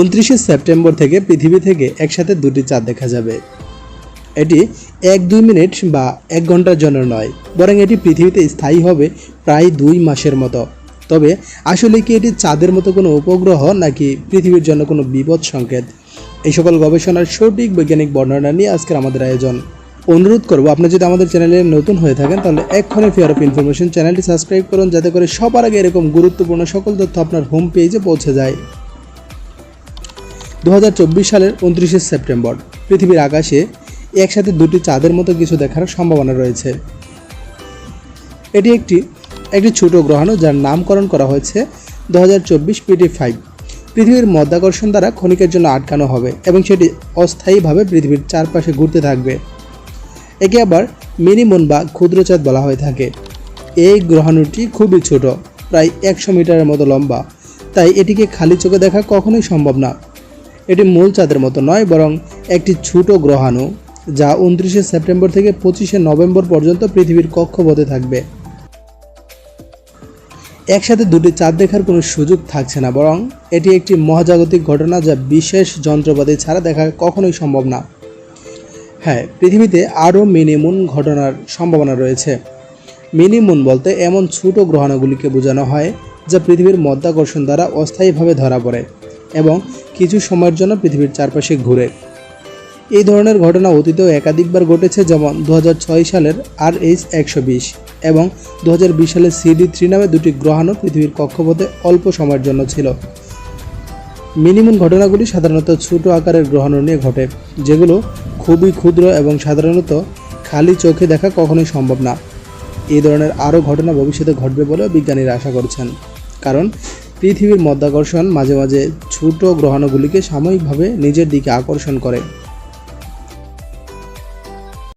উনত্রিশে সেপ্টেম্বর থেকে পৃথিবী থেকে একসাথে দুটি চাঁদ দেখা যাবে। এটি এক দুই মিনিট বা এক ঘণ্টার জন্য নয়, বরং এটি পৃথিবীতে স্থায়ী হবে প্রায় দুই মাসের মতো। তবে আসলে কি এটি চাঁদের মতো কোনো উপগ্রহ নাকি পৃথিবীর জন্য কোনো বিপদ সংকেত? এই সকল গবেষণার সঠিক বৈজ্ঞানিক বর্ণনা নিয়ে আজকের আমাদের আয়োজন। অনুরোধ করব, আপনি যদি আমাদের চ্যানেলে নতুন হয়ে থাকেন, তাহলে এক্ষণে ফিয়ার অফ ইনফরমেশন চ্যানেলটি সাবস্ক্রাইব করুন, যাতে করে সবার আগে এরকম গুরুত্বপূর্ণ সকল তথ্য আপনার হোম পেজে পৌঁছে যায়। দু হাজার চব্বিশ সালের উনত্রিশে সেপ্টেম্বর, পৃথিবীর আকাশে একসাথে দুটি চাঁদের মতো কিছু দেখার সম্ভাবনা রয়েছে। এটি একটি একটি ছোট গ্রহাণু যার নামকরণ করা হয়েছে দু হাজার চব্বিশ পিটি ফাইভ। পৃথিবীর মধ্যাকর্ষণ দ্বারা ক্ষণিকের জন্য আটকানো হবে এবং সেটি অস্থায়ীভাবে পৃথিবীর চারপাশে ঘুরতে থাকবে। একে আবার মিনিমন বা ক্ষুদ্রচাঁদ বলা হয়ে থাকে। এই গ্রহাণুটি খুবই ছোট, প্রায় একশো মিটারের মতো লম্বা, তাই এটিকে খালি চোখে দেখা কখনোই সম্ভব না। এটি মূল চাঁদের মতো নয়, বরং একটি ছোট গ্রহাণু, যা উনত্রিশে সেপ্টেম্বর থেকে পঁচিশে নভেম্বর পর্যন্ত পৃথিবীর কক্ষপথে থাকবে। একসাথে দুটি চাঁদ দেখার কোনো সুযোগ থাকছে না, বরং এটি একটি মহাজাগতিক ঘটনা যা বিশেষ যন্ত্রপাতি ছাড়া দেখা কখনোই সম্ভব না। হ্যাঁ পৃথিবীতে আরও মিনিমুন ঘটনার সম্ভাবনা রয়েছে। মিনিমুন বলতে এমন ছোট গ্রহাণুগুলিকে বোঝানো হয়, যা পৃথিবীর মধ্যাকর্ষণ দ্বারা অস্থায়ীভাবে ধরা পড়ে। এবং কিছু সময়ের জন্য পৃথিবীর চারপাশে ঘুরে। এই ধরনের ঘটনা অতীতেও একাধিকবার ঘটেছে, যেমন দু হাজার ছয় সালের আর এইচ একশো বিশ এবং দু সালের সিডি থ্রি নামে দুটি গ্রহাণু পৃথিবীর কক্ষপথে অল্প সময়ের জন্য ছিল। মিনিমম ঘটনাগুলি সাধারণত ছোট আকারের গ্রহাণু নিয়ে ঘটে, যেগুলো খুবই ক্ষুদ্র এবং সাধারণত খালি চোখে দেখা কখনোই সম্ভব না। এই ধরনের আরও ঘটনা ভবিষ্যতে ঘটবে বলেও বিজ্ঞানীরা আশা করছেন। কারণ পৃথিবীর মধ্যাকর্ষণ মাঝে মাঝে ছোট গ্রহাণুগুলিকে সাময়িকভাবে নিজের দিকে আকর্ষণ করে।